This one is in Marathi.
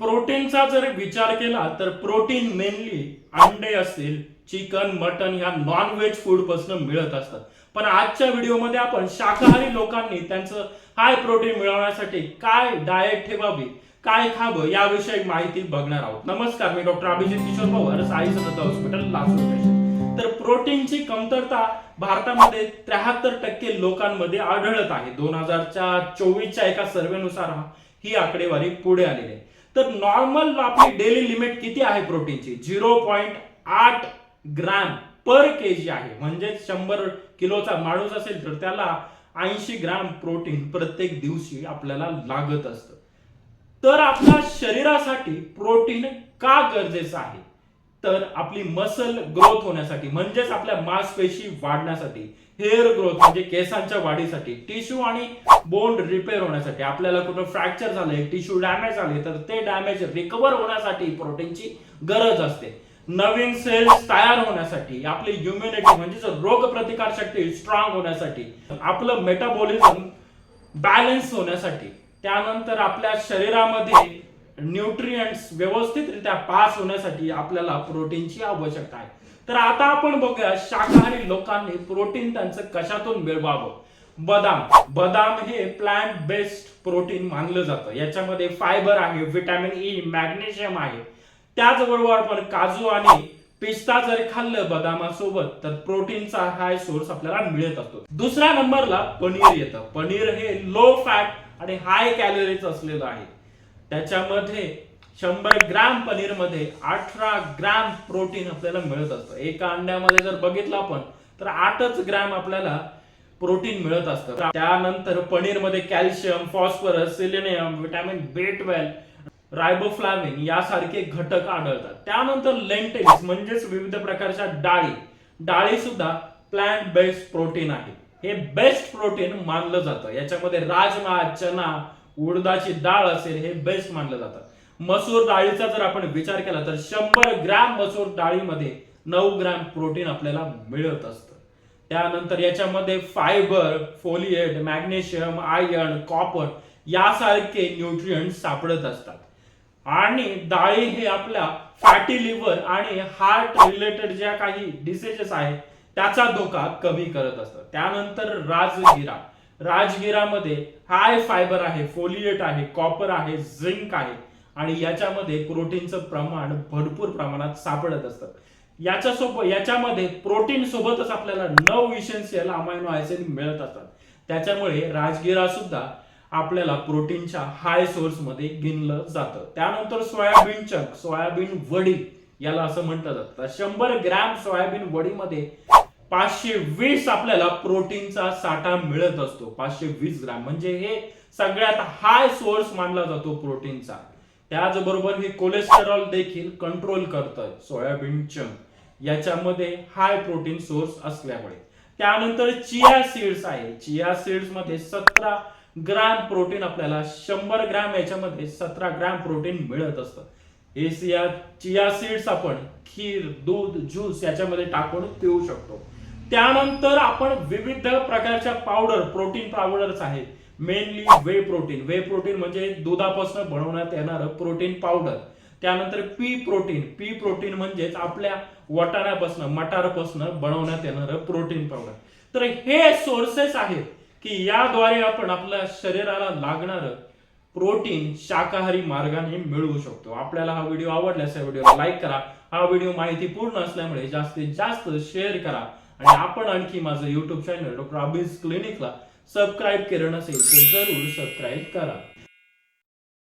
प्रोटीनचा जर विचार केला तर प्रोटीन मेनली अंडे असतील चिकन मटन ह्या नॉन व्हेज फूडपासून मिळत असतात. पण आजच्या व्हिडिओमध्ये आपण शाकाहारी लोकांनी त्यांचं हाय प्रोटीन मिळवण्यासाठी काय डाएट ठेवावी काय खावं याविषयी माहिती बघणार आहोत. नमस्कार मी डॉक्टर अभिजित किशोर पवार साई सदत्ता हॉस्पिटल लासूर तर प्रोटीनची कमतरता भारतामध्ये त्र्याहत्तर टक्के लोकांमध्ये आढळत आहे. दोन हजारच्या चोवीसच्या एका सर्वेनुसार ही आकडेवारी पुढे आलेली आहे. तर नॉर्मल आपली डेली लिमिट किती आहे प्रोटीनची? झिरो पॉईंट आठ ग्रॅम पर के जी आहे. म्हणजे शंभर किलोचा माणूस असेल तर त्याला ऐंशी ग्रॅम प्रोटीन प्रत्येक दिवशी आपल्याला लागत असतं. तर आपल्या शरीरासाठी प्रोटीन का गरजेचं आहे? तर आपली मसल ग्रोथ होण्यासाठी म्हणजेच आपल्या मांसपेशी वाढण्यासाठी हेअर ग्रोथ म्हणजे केसांच्या वाढीसाठी टिश्यू आणि बोन रिपेअर होण्यासाठी आपल्याला कुठं फ्रॅक्चर झालंय टिश्यू डॅमेज झाले तर ते डॅमेज रिकवर होण्यासाठी प्रोटीनची गरज असते. नवीन सेल्स तयार होण्यासाठी आपली इम्युनिटी म्हणजे रोग प्रतिकार शक्ती स्ट्रॉंग होण्यासाठी आपलं मेटाबॉलिझम बॅलन्स होण्यासाठी त्यानंतर आपल्या शरीरामध्ये न्यूट्रियंट्स व्यवस्थितरित्या पास होण्यासाठी आपल्याला प्रोटीनची आवश्यकता आहे. तर आता आपण बघूया शाकाहारी लोकांनी प्रोटीन त्यांचं कशातून मिळवावं? बदाम. बदाम हे प्लांट बेस्ड प्रोटीन मानलं जातं. याच्यामध्ये फायबर आहे व्हिटॅमिन ई मॅग्नेशियम आहे. त्याचबरोबर आपण काजू आणि पिस्ता जर खाल्लं बदामासोबत तर प्रोटीनचा हाय सोर्स आपल्याला मिळत असतो. दुसऱ्या नंबरला पनीर येतं. पनीर हे लो फॅट आणि हाय कॅलरीज असलेलं आहे. त्याच्यामध्ये शंभर ग्रॅम पनीरमध्ये अठरा ग्रॅम प्रोटीन आपल्याला मिळत असतं. एका अंड्यामध्ये जर बघितलं आपण तर आठच ग्रॅम आपल्याला प्रोटीन मिळत असतं. त्यानंतर पनीरमध्ये calcium phosphorus selenium vitamin B twelve riboflavin यासारखे घटक आढळतात. त्यानंतर लेंटेल्स म्हणजेच विविध प्रकारच्या डाळी. डाळी सुद्धा प्लांट बेस्ड प्रोटीन आहे. हे बेस्ट प्रोटीन मानलं जातं. याच्यामध्ये राजमा चना उडदाची डाळ असेल हे बेस्ट मानलं जातं. मसूर डाळीचा जर आपण विचार केला तर शंभर ग्रॅम मसूर डाळीमध्ये नऊ ग्रॅम प्रोटीन आपल्याला मिळत असतं. त्यानंतर याच्यामध्ये fibre folate magnesium iron copper यासारखे न्यूट्रियंट सापडत असतात. आणि डाळी हे आपल्या फॅटी लिव्हर आणि हार्ट रिलेटेड ज्या काही डिसीजेस आहेत त्याचा धोका कमी करत असतात त्यानंतर राजगिरा. राजगिरामध्ये हाय फायबर आहे फोलिएट आहे कॉपर आहे झिंक आहे. आणि याच्यामध्ये प्रोटीनचं प्रमाण भरपूर प्रमाणात सापडत असतं. याच्या सोबत याच्यामध्ये प्रोटीन सोबतच आपल्याला नऊ इसेन्शियल अमायनो ऍसिड मिळत असतात. त्याच्यामुळे राजगिरा सुद्धा आपल्याला प्रोटीनच्या हाय सोर्समध्ये गिनलं जातं. त्यानंतर सोयाबीन चक सोयाबीन वडी याला असं म्हटलं जातं. शंभर ग्रॅम सोयाबीन वडीमध्ये पाचशे वीस आपल्याला प्रोटीनचा साठा मिळत असतो. पाचशे वीस ग्रॅम. म्हणजे हे सगळ्यात हाय सोर्स मानला जातो प्रोटीनचा. त्याचबरोबर हे कोलेस्टेरॉल देखील कंट्रोल करतं. सोयाबीन चंक याच्यामध्ये हाय प्रोटीन सोर्स असल्यामुळे. त्यानंतर चिया सीड्स आहे. चिया सीड्समध्ये सतरा ग्रॅम प्रोटीन आपल्याला शंभर ग्रॅम याच्यामध्ये सतरा ग्रॅम प्रोटीन मिळत असतं. हे सिया चिया सीड्स आपण खीर दूध ज्यूस याच्यामध्ये टाकून पिऊ शकतो. त्यानंतर आपण विविध प्रकारच्या पावडर प्रोटीन पावडर्स आहेत. Mainly whey protein whey protein म्हणजे दुधापासून बनवण्यात येणारं प्रोटीन पावडर त्यानंतर पी प्रोटीन पी प्रोटीन म्हणजेच आपल्या वाटाण्यापासून मटारपासून बनवण्यात येणारं प्रोटीन पावडर तर हे सोर्सेस आहेत की याद्वारे आपण आपल्या शरीराला लागणारं प्रोटीन शाकाहारी मार्गाने मिळवू शकतो. आपल्याला हा व्हिडिओ आवडल्यास या व्हिडिओला लाईक करा. हा व्हिडिओ माहिती पूर्ण असल्यामुळे जास्तीत जास्त शेअर करा. आणि आपण आणखी माझं युट्यूब चॅनल डॉक्टर अभिज क्लिनिकला सबस्क्राईब केलं नसेल तर जरूर सबस्क्राईब करा.